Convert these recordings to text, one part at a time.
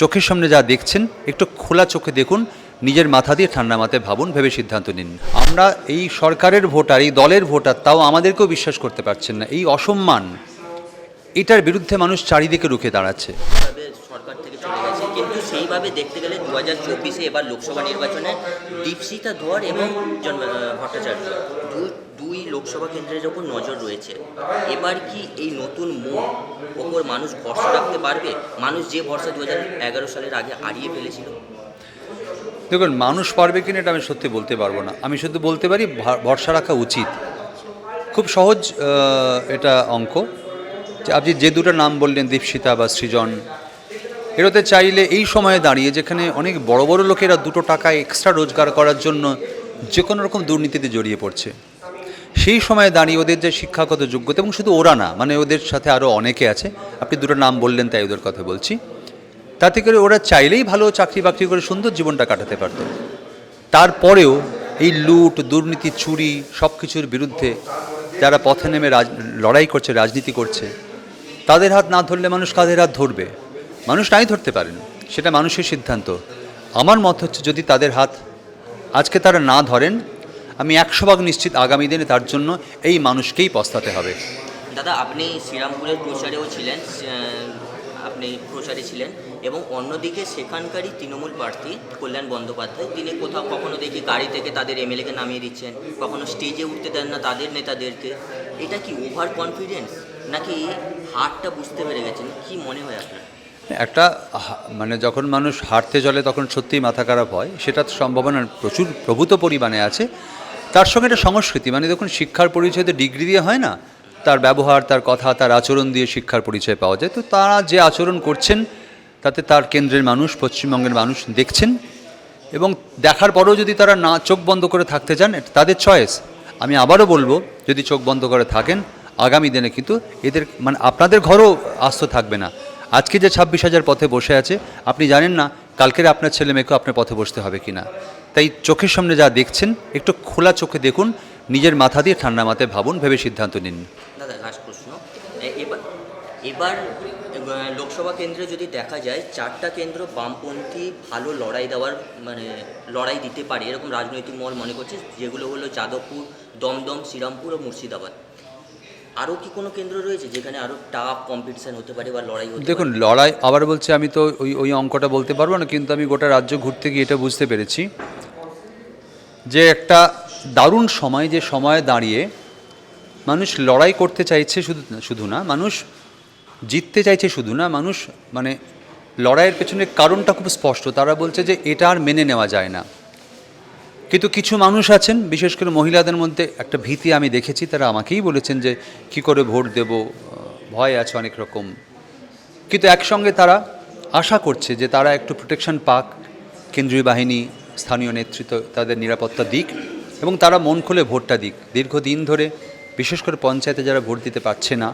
চোখের সামনে যা দেখছেন, একটু খোলা চোখে দেখুন, নিজের মাথা দিয়ে ঠান্ডা মাথায় ভাবুন, ভেবে সিদ্ধান্ত নিন। আমরা এই সরকারের ভোটার, এই দলের ভোটার, তাও আমাদেরকেও বিশ্বাস করতে পারছেন না। এই অসম্মান, এটার বিরুদ্ধে মানুষ চারিদিকে রুখে দাঁড়াচ্ছে। সরকার থেকে চলে গেছে। কিন্তু সেইভাবে দেখতে গেলে দু হাজার চব্বিশে এবার লোকসভা নির্বাচনে দীপশিতা ধর এবং ভট্টাচার্য দুই দুই লোকসভা কেন্দ্রের ওপর নজর রয়েছে, এবার কি এই নতুন মুখ ওপর মানুষ ভরসা রাখতে পারবে? মানুষ যে ভরসা দু হাজার এগারো সালের আগে হারিয়ে ফেলেছিল। দেখুন, মানুষ পারবে কিনা এটা আমি সত্যি বলতে পারব না। আমি শুধু বলতে পারি ভরসা রাখা উচিত। খুব সহজ এটা অঙ্ক। আপনি যে দুটো নাম বললেন, দীপশিতা বা সৃজন এরাতে চাইলে এই সময়ে দাঁড়িয়ে যেখানে অনেক বড় বড় লোকেরা দুটো টাকা এক্সট্রা রোজগার করার জন্য যে কোনো রকম দুর্নীতিতে জড়িয়ে পড়ছে। সেই সময়ে দাঁড়িয়ে ওদের যে শিক্ষাগত যোগ্যতা এবং শুধু ওরা না মানে ওদের সাথে আরও অনেকে আছে, আপনি দুটো নাম বললেন তাই ওদের কথা বলছি। তাতে করে ওরা চাইলেই ভালো চাকরি বাকরি করে সুন্দর জীবনটা কাটাতে পারত। তারপরেও এই লুট, দুর্নীতি, চুরি সব কিছুর বিরুদ্ধে যারা পথে নেমে রাজ, লড়াই করছে, রাজনীতি করছে, তাদের হাত না ধরলে মানুষ কাদের হাত ধরবে? মানুষ নাই ধরতে পারেন। সেটা মানুষের সিদ্ধান্ত। আমার মত হচ্ছে যদি তাদের হাত আজকে তারা না ধরেন, আমি একশো ভাগ নিশ্চিত আগামী দিনে তার জন্য এই মানুষকেই পস্তাতে হবে। দাদা, আপনি শ্রীরামপুরের প্রচারেও ছিলেন আপনি প্রচারে ছিলেন এবং অন্যদিকে সেখানকারই তৃণমূল প্রার্থী কল্যাণ বন্দ্যোপাধ্যায়, তিনি কোথাও কখনো দেখি গাড়ি থেকে তাদের এমএলএকে নামিয়ে দিচ্ছেন, কখনো স্টেজে উঠতে দেন না তাদের নেতাদেরকে। এটা কি ওভার কনফিডেন্স নাকি হারটা বুঝতে পেরে গেছেন? কি মনে হয় আপনার? একটা মানে যখন মানুষ হাঁটতে চলে তখন সত্যিই মাথা খারাপ হয়, সেটা সম্ভাবনা প্রচুর প্রভূত পরিমাণে আছে। তার সঙ্গে একটা সংস্কৃতি মানে দেখুন শিক্ষার পরিচয় তো ডিগ্রি দিয়ে হয় না, তার ব্যবহার, তার কথা, তার আচরণ দিয়ে শিক্ষার পরিচয় পাওয়া যায়। তো তারা যে আচরণ করছেন, তাতে তার কেন্দ্রের মানুষ, পশ্চিমবঙ্গের মানুষ দেখছেন এবং দেখার পরেও যদি তারা না চোখ বন্ধ করে থাকতে চান তাদের চয়েস আমি আবারও বলব, যদি চোখ বন্ধ করে থাকেন, আগামী দিনে কিন্তু এদের মানে আপনাদের ঘরও আস্ত থাকবে না। আজকে যে ছাব্বিশ হাজার পথে বসে আছে, আপনি জানেন না কালকের আপনার ছেলে মেয়েকেও আপনার পথে বসতে হবে কি না তাই চোখের সামনে যা দেখছেন, একটু খোলা চোখে দেখুন, নিজের মাথা দিয়ে ঠান্ডা মাথায় ভাবুন, ভেবে সিদ্ধান্ত নিন। দাদা লাস্ট প্রশ্ন। এবার লোকসভা কেন্দ্রে যদি দেখা যায়, চারটা কেন্দ্র বামপন্থী ভালো লড়াই দেওয়ার মানে লড়াই দিতে পারে, এরকম রাজনৈতিক মহল মনে করছে, যেগুলো হলো যাদবপুর, দমদম, শ্রীরামপুর ও মুর্শিদাবাদ। আরও কি কোনো কেন্দ্র রয়েছে যেখানে আরও টাফ কম্পিটিশন হতে পারে বা লড়াই হতে দেখুন লড়াই আবার বলছি আমি তো ওই ওই অঙ্কটা বলতে পারব না কিন্তু আমি গোটা রাজ্য ঘুরতে গিয়ে এটা বুঝতে পেরেছি যে একটা দারুণ সময় যে সময়ে দাঁড়িয়ে মানুষ লড়াই করতে চাইছে শুধু শুধু না মানুষ জিততে চাইছে শুধু না মানুষ মানে লড়াইয়ের পেছনে কারণটা খুব স্পষ্ট। তারা বলছে যে এটা আর মেনে নেওয়া যায় না। কিন্তু কিছু মানুষ আছেন, বিশেষ করে মহিলাদের মধ্যে একটা ভীতি আমি দেখেছি, তারা আমাকেই বলেছেন যে কি করে ভোট দেব ভয় আছে অনেক রকম। কিন্তু একসঙ্গে তারা আশা করছে যে তারা একটু প্রোটেকশন পাক, কেন্দ্রীয় বাহিনী, স্থানীয় নেতৃত্ব, তাদের নিরাপত্তা দিক এবং তারা মন খুলে ভোটটা দিক। দীর্ঘদিন ধরে বিশেষ করে পঞ্চায়েতে যারা ভোট দিতে পারছে না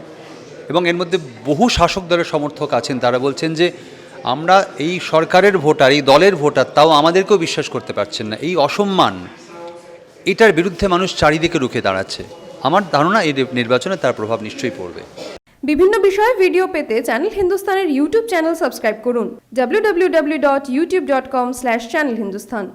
এবং এর মধ্যে বহু শাসক দলের সমর্থক আছেন, তারা বলছেন যে আমরা এই সরকারের ভোটার, এই দলের ভোটার, তাও আমাদেরকেও বিশ্বাস করতে পারছেন না। এই অসম্মান, এটার বিরুদ্ধে মানুষ চারিদিকে রুখে দাঁড়াচ্ছে। আমার ধারণা এই নির্বাচনে তার প্রভাব নিশ্চয়ই পড়বে। বিভিন্ন বিষয়ে ভিডিও পেতে চ্যানেল হিন্দুস্তানের ইউটিউব চ্যানেল সাবস্ক্রাইব করুন www.youtube.com/channelhindustan